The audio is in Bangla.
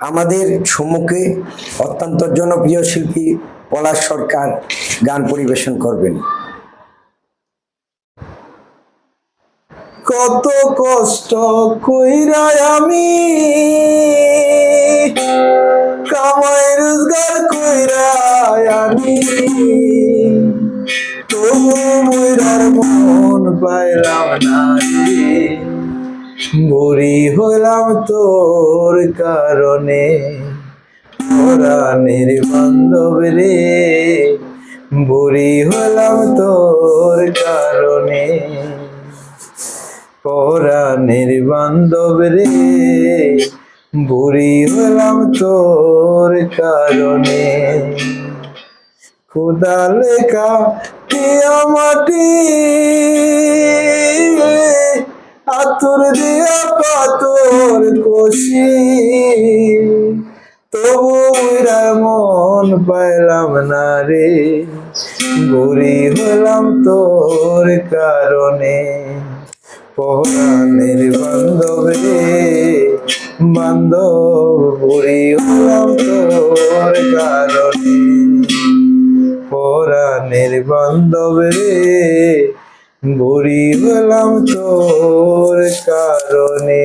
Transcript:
আমাদের সম্মুখে অত্যন্ত জনপ্রিয় শিল্পী পলাশ সরকার গান পরিবেশন করবেন। কত কষ্ট কইরা আমি কামাই রোজগার কইরা আমি তবু মন পাইলাম না বুড়ি হলাম তোর কারণে। পরাণের বান্ধব রে। বুড়ি হলাম তোর কারণে। পরাণের বান্ধব রে। বুড়ি হলাম তোর কারণে। খুদা লেখা টিয়া মাটি আতুর দিয়া পাতর কষি। তবু মন পাইলাম না রে। বুড়ি হলাম তোর কারণে। পরাণের বান্ধব বান্ধব, বুড়ি হলাম তোর কারণে। পরাণের বান্ধব রে। বুড়ি হলাম তোর কারণে